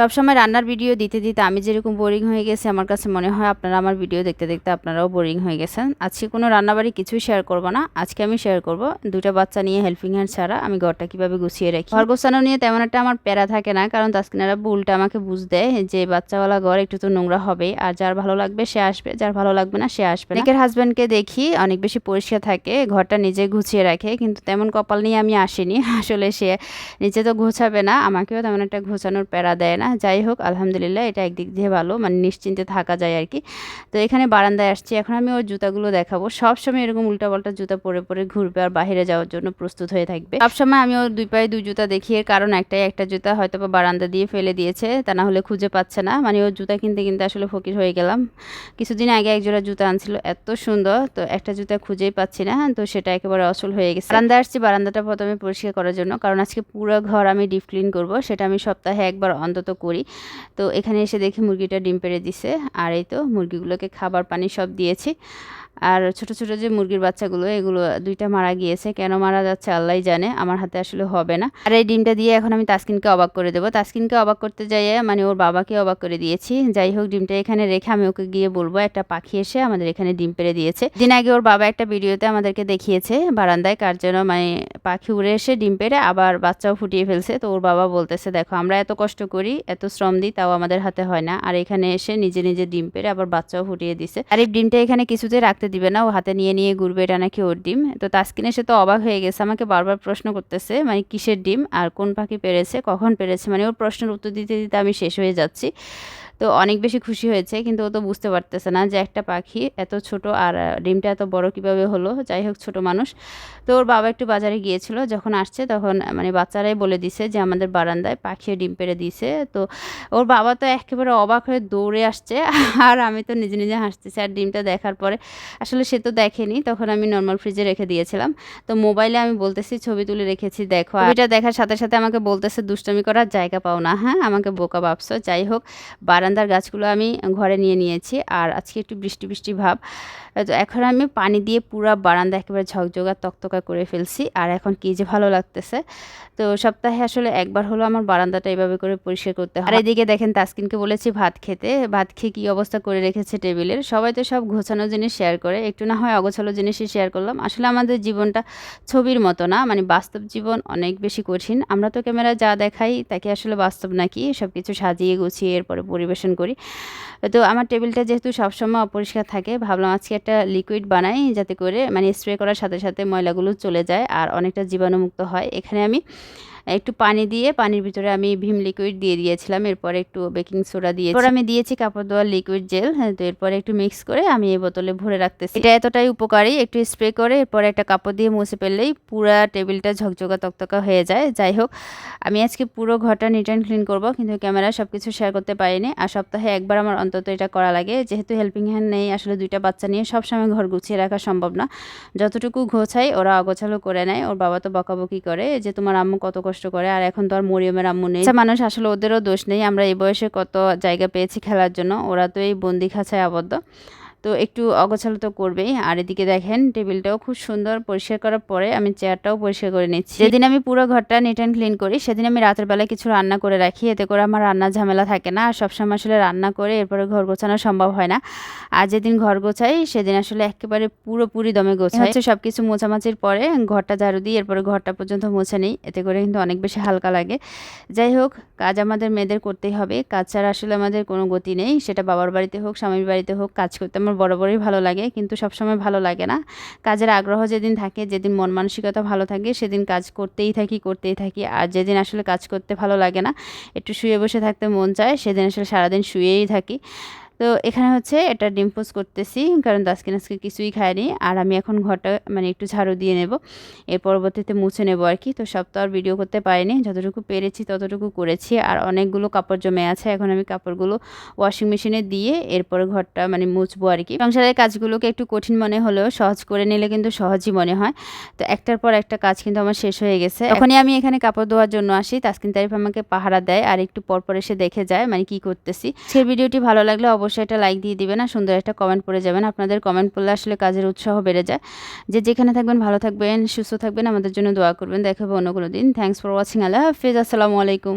সবসময় রান্নার ভিডিও দিতে দিতে আমি যেরকম বোরিং হয়ে গেছি, আমার কাছে মনে হয় আপনারা আমার ভিডিও দেখতে দেখতে আপনারাও বোরিং হয়ে গেছেন। আজকে কোনো রান্নাবাড়ি কিছুই শেয়ার করব না, আজকে আমি শেয়ার করব দুটা বাচ্চা নিয়ে হেল্পিং হ্যান্ড ছাড়া আমি ঘরটা কীভাবে গুছিয়ে রাখি। ঘর গোছানো নিয়ে তেমন একটা আমার প্যারা থাকে না, কারণ তাস্কিনারা উল্টা আমাকে বুঝ দেয় যে বাচ্চাওয়ালা ঘর একটু তো নোংরা হবে, আর যার ভালো লাগবে সে আসবে, যার ভালো লাগবে না সে আসবে অনেকের হাজব্যান্ডকে দেখি অনেক বেশি পরিষ্কার থাকে, ঘরটা নিজে গুছিয়ে রাখে, কিন্তু তেমন কপাল নিয়ে আমি আসিনি। আসলে সে নিজে তো গোছাবে না, আমাকেও তেমন একটা গোছানোর প্যারা দেয় না যাই হোক আলহামদুলিল্লাহ এটা একদিক দিয়ে ভালো মানে নিশ্চিন্তে থাকা যায় আর কি। তো এখানে বারান্দায় আসছি, এখন আমি ওর জুতাগুলো দেখাবো। সবসময় এরকম উল্টাপাল্টা জুতা পরে পরে ঘুরবে আর বাইরে যাওয়ার জন্য প্রস্তুত হয়ে থাকবে। সবসময় আমি ওর দুই পায়ে দুই জুতা দেখিয়ে কারণ একটাই, একটা জুতা হয়তো বা বারান্দা দিয়ে ফেলে দিয়েছে, তা না হলে খুঁজে পাচ্ছে না। মানে ওর জুতা কিনতে কিনতে আসলে ফকির হয়ে গেলাম। কিছুদিন আগে একজোড়া জুতা আনছিল, এত সুন্দর, তো একটা জুতা খুঁজেই পাচ্ছি না, তো সেটা একেবারে অসল হয়ে গেছে। বারান্দায় আসছি, বারান্দাটা প্রথমে পরিষ্কার করার জন্য, কারণ আজকে পুরো ঘর আমি ডিপ ক্লিন করব, সেটা আমি সপ্তাহে একবার অন্তত করি। তো এখানে এসে দেখি মুরগিটা ডিম পেড়ে দিছে। আর এই তো মুরগিগুলোকে খাবার পানি সব দিয়েছি। আর ছোট ছোট যে মুরগির বাচ্চাগুলো, এগুলো দুইটা মারা গিয়েছে। কেন মারা যাচ্ছে আল্লাহ জানে, আমার হাতে আসলে হবে না। আর এই ডিমটা দিয়ে এখন আমি তাসকিনকে অবাক করে দেবো। তাসকিনকে অবাক করতে যাইয়ে মানে ওর বাবাকে অবাক করে দিয়েছি। যাই হোক, ডিমটা এখানে রেখে আমি ওকে গিয়ে বলব, একটা পাখি এসে আমাদের এখানে ডিম পেড়ে দিয়েছে। দিন আগে ওর বাবা একটা ভিডিওতে আমাদেরকে দেখিয়েছে বারান্দায় কার যেন মানে পাখি উড়ে এসে ডিম পেড়ে আবার বাচ্চাও ফুটিয়ে ফেলছে। তো ওর বাবা বলতেছে, দেখো, আমরা এত কষ্ট করি, এত শ্রম দিই, তাও আমাদের হাতে হয় না। আর এখানে এসে নিজে নিজে ডিম পেড়ে আবার বাচ্চাও ফুটিয়ে দিছে। আর এই ডিমটা এখানে কিছুতে রাখতে দিবে না, ও হাতে নিয়ে নিয়ে ঘুরবে, এটা নাকি ওর ডিম? তো তাস্কিন এসে তো অবাক হয়ে গেছে, আমাকে বারবার প্রশ্ন করতেছে মানে কিসের ডিম আর কোন পাখি পেরেছে, কখন পেরেছে? মানে ওর প্রশ্নের উত্তর দিতে দিতে আমি শেষ হয়ে যাচ্ছি। তো অনেক বেশি খুশি হয়েছে, কিন্তু ও তো বুঝতে পারতেছে না যে একটা পাখি এত ছোট আর ডিমটা এত বড় কীভাবে হলো। যাই হোক, ছোট মানুষ। তো ওর বাবা একটু বাজারে গিয়েছিল, যখন আসছে তখন মানে বাচ্চারাই বলে দিছে যে আমাদের বারান্দায় পাখি ডিম পেড়ে দিছে তো ওর বাবা তো একেবারে অবাক হয়ে দৌড়ে আসছে, আর আমি তো নিজে নিজে হাসতেছি, আর ডিমটা দেখার পরে আসলে সে তো দেখেনি। তখন আমি নর্মাল ফ্রিজে রেখে দিয়েছিলাম। তো মোবাইলে আমি বলতেছি, ছবি তুলে রেখেছি, দেখো। এটা দেখার সাথে সাথে আমাকে বলতেছে, দুষ্টমি করার জায়গা পাও না। হ্যাঁ আমাকে বোকা ভাবছ। যাই হোক বারান্দার গাছগুলো আমি ঘরে নিয়ে নিয়েছি আর আজকে একটু বৃষ্টি বৃষ্টি ভাব। তো এখন আমি পানি দিয়ে পুরো বারান্দা একেবারে ঝকঝকা তকতকা করে ফেলছি আর এখন কি যে ভালো লাগতেছে। তো সপ্তাহে আসলে একবার হলো আমার বারান্দাটা এভাবে করে পরিষ্কার করতে হয়। আর এদিকে দেখেন তাসকিনকে বলেছি ভাত খেতে, ভাত খেয়ে কী অবস্থা করে রেখেছে টেবিলের। সবাই তো সব গোছানো জিনিস শেয়ার করে, একটু না হয় অগোছালো জিনিসই শেয়ার করলাম। আসলে আমাদের জীবনটা ছবির মতো না মানে বাস্তব জীবন অনেক বেশি কঠিন। আমরা তো ক্যামেরা যা দেখাই তাকে আসলে বাস্তব নাকি? সব কিছু সাজিয়ে গুছিয়ে এরপরে পরিবেশন করি। তো আমার টেবিলটা যেহেতু সবসময় অপরিষ্কার থাকে, ভাবলাম আজকে একটা লিকুইড বানাই যাতে করে মানে স্প্রে করার সাথে সাথে ময়লাগুলো চলে যায় আর অনেকটা জীবাণুমুক্ত হয়। এখানে আমি একটু পানি দিয়ে, পানির ভিতরে আমি ভীম লিকুইড দিয়ে দিয়েছিলাম, এরপরে একটু বেকিং সোডা দিয়ে এরপর আমি দিয়েছি কাপড় ধোয়ার লিকুইড জেল হ্যাঁ তো এরপরে একটু মিক্স করে আমি এই বোতলে ভরে রাখতেছি। এটা এতটাই উপকারী, একটু স্প্রে করে, এরপরে একটা কাপড় দিয়ে মুছে ফেললেই পুরো টেবিলটা ঝকঝকা তকতকা হয়ে যায়। যাই হোক, আমি আজকে পুরো ঘরটা নিট অ্যান্ড ক্লিন করব, কিন্তু ক্যামেরা সব কিছু শেয়ার করতে পারিনি। আর সপ্তাহে একবার আমার অন্তত এটা করা লাগে। যেহেতু হেল্পিং হ্যান্ড নেই, আসলে দুইটা বাচ্চা নিয়ে সবসময় ঘর গুছিয়ে রাখা সম্ভব না। যতটুকু ঘোছাই ওরা অগোছালো করে নেয়, ওর বাবা তো বকাবকি করে যে, তোমার আম্মু কত কষ্ট করে আর এখন তো আর মরিয়মের আম্মু নেই। আচ্ছা, মানুষ আসলে ওদেরও দোষ নেই। আমরা এই বয়সে কত জায়গা পেয়েছি খেলার জন্য। ওরা তো এই বন্দি খাঁচায় আবদ্ধ। তো একটু অগোছালো তো করবেই। আর এদিকে দেখেন, টেবিলটাও খুব সুন্দর, পরিষ্কার করার পরে আমি চেয়ারটাও পরিষ্কার করে নিচ্ছি। যেদিন আমি পুরো ঘরটা নিট অ্যান্ড ক্লিন করি, সেদিন আমি রাতের বেলায় কিছু রান্না করে রাখি। এতে করে আমার রান্নার ঝামেলা থাকে না, আর সবসময় আসলে রান্না করে এরপরে ঘর গোছানো সম্ভব হয় না। আর যেদিন ঘর গোছাই, সেদিন আসলে একেবারে পুরোপুরি দমে গোছাই। হচ্ছে সব কিছু মোছামাছির পরে ঘরটা ঝাড়ু দিই এরপরে ঘরটা পর্যন্ত মুছে নিই। এতে করে কিন্তু অনেক বেশি হালকা লাগে। যাই হোক, কাজ আমাদের মেয়েদের করতেই হবে। কাজ ছাড়া আসলে আমাদের কোনো গতি নেই। সেটা বাবার বাড়িতে হোক, স্বামীর বাড়িতে হোক, কাজ করতে আমার বরাবরই ভালো লাগে, কিন্তু সবসময় ভালো লাগে না। কাজের আগ্রহ যেদিন থাকে, যেদিন মন মানসিকতা ভালো থাকে, সেদিন কাজ করতেই থাকি করতেই থাকি। আর যেদিন আসলে কাজ করতে ভালো লাগে না, একটু শুয়ে বসে থাকতে মন চায়, সেদিন আসলে সারাদিন শুয়েই থাকি। তো এখানে হচ্ছে এটা ডিম পোজ করতেছি, কারণ দাসকিন আজকে কিছুই খায়নি। আর আমি এখন ঘরটা মানে একটু ঝাড়ু দিয়ে নেব। এর পরবর্তীতে মুছে নেব আর কি। তো সব তো আর ভিডিও করতে পারিনি। যতটুকু পেরেছি ততটুকু করেছি। আর অনেকগুলো কাপড় জমে আছে। এখন আমি কাপড়গুলো ওয়াশিং মেশিনে দিয়ে এরপর ঘরটা মানে মুছবো আর কি। সংসারের কাজগুলোকে একটু কঠিন মনে হলেও সহজ করে নিলে কিন্তু সহজই মনে হয়। তো একটার পর একটা কাজ কিন্তু আমার শেষ হয়ে গেছে। এখনই আমি এখানে কাপড় ধোয়ার জন্য আসি তাসকিন তারিফ আমাকে পাহারা দেয়। আর একটু পরপর এসে দেখে যায় মানে কি করতেছি। সেই ভিডিওটি ভালো লাগলে অবশ্যই অবশ্যই একটা লাইক দিয়ে দিবেন আর সুন্দর একটা কমেন্ট পড়ে যাবেন। আপনাদের কমেন্ট পড়লে আসলে কাজের উৎসাহ বেড়ে যায়। যে যেখানে থাকবেন, ভালো থাকবেন, সুস্থ থাকবেন, আমাদের জন্য দোয়া করবেন। দেখাবো অন্য কোনো দিন। থ্যাংকস ফর ওয়াচিং আল্লাহ হাফিজ। আসসালামু আলাইকুম।